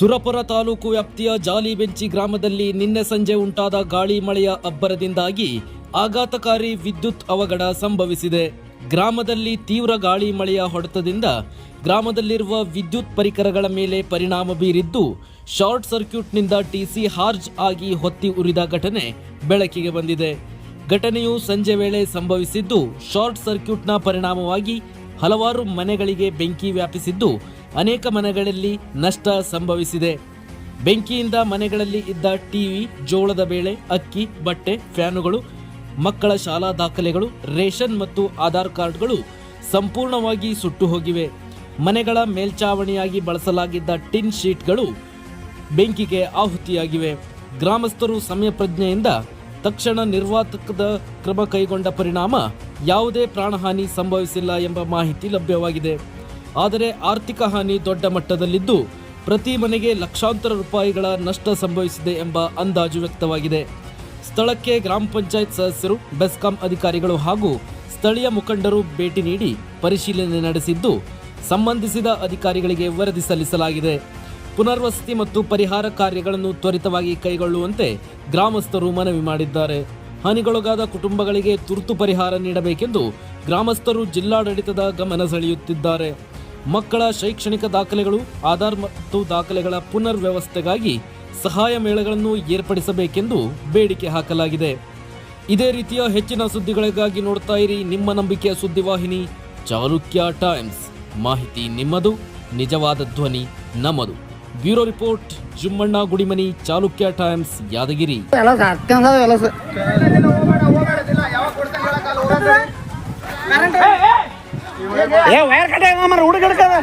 ಸುರಪುರ ತಾಲೂಕು ವ್ಯಾಪ್ತಿಯ ಜಾಲಿಬೆಂಚಿ ಗ್ರಾಮದಲ್ಲಿ ನಿನ್ನೆ ಸಂಜೆ ಉಂಟಾದ ಗಾಳಿ ಮಳೆಯ ಅಬ್ಬರದಿಂದಾಗಿ ಆಘಾತಕಾರಿ ವಿದ್ಯುತ್ ಅವಘಡ ಸಂಭವಿಸಿದೆ. ಗ್ರಾಮದಲ್ಲಿ ತೀವ್ರ ಗಾಳಿ ಮಳೆಯ ಹೊಡೆತದಿಂದ ಗ್ರಾಮದಲ್ಲಿರುವ ವಿದ್ಯುತ್ ಪರಿಕರಗಳ ಮೇಲೆ ಪರಿಣಾಮ ಬೀರಿದ್ದು, ಶಾರ್ಟ್ ಸರ್ಕ್ಯೂಟ್ನಿಂದ ಟಿಸಿ ಹಾರ್ಜ್ ಆಗಿ ಹೊತ್ತಿ ಉರಿದ ಘಟನೆ ಬೆಳಕಿಗೆ ಬಂದಿದೆ. ಘಟನೆಯು ಸಂಜೆ ವೇಳೆ ಸಂಭವಿಸಿದ್ದು, ಶಾರ್ಟ್ ಸರ್ಕ್ಯೂಟ್ನ ಪರಿಣಾಮವಾಗಿ ಹಲವಾರು ಮನೆಗಳಿಗೆ ಬೆಂಕಿ ವ್ಯಾಪಿಸಿದ್ದು ಅನೇಕ ಮನೆಗಳಲ್ಲಿ ನಷ್ಟ ಸಂಭವಿಸಿದೆ. ಬೆಂಕಿಯಿಂದ ಮನೆಗಳಲ್ಲಿ ಇದ್ದ ಟಿವಿ, ಜೋಳದ ಬೇಳೆ, ಅಕ್ಕಿ, ಬಟ್ಟೆ, ಫ್ಯಾನುಗಳು, ಮಕ್ಕಳ ಶಾಲಾ ದಾಖಲೆಗಳು, ರೇಷನ್ ಮತ್ತು ಆಧಾರ್ ಕಾರ್ಡ್ಗಳು ಸಂಪೂರ್ಣವಾಗಿ ಸುಟ್ಟು ಹೋಗಿವೆ ಮನೆಗಳ ಮೇಲ್ಚಾವಣಿಯಾಗಿ ಬಳಸಲಾಗಿದ್ದ ಟಿನ್ ಶೀಟ್ಗಳು ಬೆಂಕಿಗೆ ಆಹುತಿಯಾಗಿವೆ. ಗ್ರಾಮಸ್ಥರು ಸಮಯ ಪ್ರಜ್ಞೆಯಿಂದ ತಕ್ಷಣ ನಿರ್ವಾತಕದ ಕ್ರಮ ಕೈಗೊಂಡ ಪರಿಣಾಮ ಯಾವುದೇ ಪ್ರಾಣಹಾನಿ ಸಂಭವಿಸಿಲ್ಲ ಎಂಬ ಮಾಹಿತಿ ಲಭ್ಯವಾಗಿದೆ. ಆದರೆ ಆರ್ಥಿಕ ಹಾನಿ ದೊಡ್ಡ ಮಟ್ಟದಲ್ಲಿದ್ದು ಪ್ರತಿ ಮನೆಗೆ ಲಕ್ಷಾಂತರ ರೂಪಾಯಿಗಳ ನಷ್ಟ ಸಂಭವಿಸಿದೆ ಎಂಬ ಅಂದಾಜು ವ್ಯಕ್ತವಾಗಿದೆ. ಸ್ಥಳಕ್ಕೆ ಗ್ರಾಮ ಪಂಚಾಯತ್ ಸದಸ್ಯರು, ಬೆಸ್ಕಾಂ ಅಧಿಕಾರಿಗಳು ಹಾಗೂ ಸ್ಥಳೀಯ ಮುಖಂಡರು ಭೇಟಿ ನೀಡಿ ಪರಿಶೀಲನೆ ನಡೆಸಿದ್ದು, ಸಂಬಂಧಿಸಿದ ಅಧಿಕಾರಿಗಳಿಗೆ ವರದಿ ಸಲ್ಲಿಸಲಾಗಿದೆ. ಪುನರ್ವಸತಿ ಮತ್ತು ಪರಿಹಾರ ಕಾರ್ಯಗಳನ್ನು ತ್ವರಿತವಾಗಿ ಕೈಗೊಳ್ಳುವಂತೆ ಗ್ರಾಮಸ್ಥರು ಮನವಿ ಮಾಡಿದ್ದಾರೆ. ಹಾನಿಗೊಳಗಾದ ಕುಟುಂಬಗಳಿಗೆ ತುರ್ತು ಪರಿಹಾರ ನೀಡಬೇಕೆಂದು ಗ್ರಾಮಸ್ಥರು ಜಿಲ್ಲಾಡಳಿತದ ಗಮನ ಸೆಳೆಯುತ್ತಿದ್ದಾರೆ. ಮಕ್ಕಳ ಶೈಕ್ಷಣಿಕ ದಾಖಲೆಗಳು ಆಧಾರ್ ಮತ್ತು ದಾಖಲೆಗಳ ಪುನರ್ ವ್ಯವಸ್ಥೆಗಾಗಿ ಸಹಾಯ ಮೇಳಗಳನ್ನು ಏರ್ಪಡಿಸಬೇಕೆಂದು ಬೇಡಿಕೆ ಹಾಕಲಾಗಿದೆ ಇದೇ ರೀತಿಯ ಹೆಚ್ಚಿನ ಸುದ್ದಿಗಳಿಗಾಗಿ ನೋಡ್ತಾ ಇರಿ ನಿಮ್ಮ ನಂಬಿಕೆಯ ಸುದ್ದಿವಾಹಿನಿ ಚಾಲುಕ್ಯ ಟೈಮ್ಸ್ ಮಾಹಿತಿ ನಿಮ್ಮದು ನಿಜವಾದ ಧ್ವನಿ ನಮ್ಮದು bureau report Jummanna Gudimani Chalukya Times Yadgir ಏ ವೈರ್ ಕಟ್ಟಾಗ ಮರ ಹುಡುಗ ಹಿಡ್ಕದ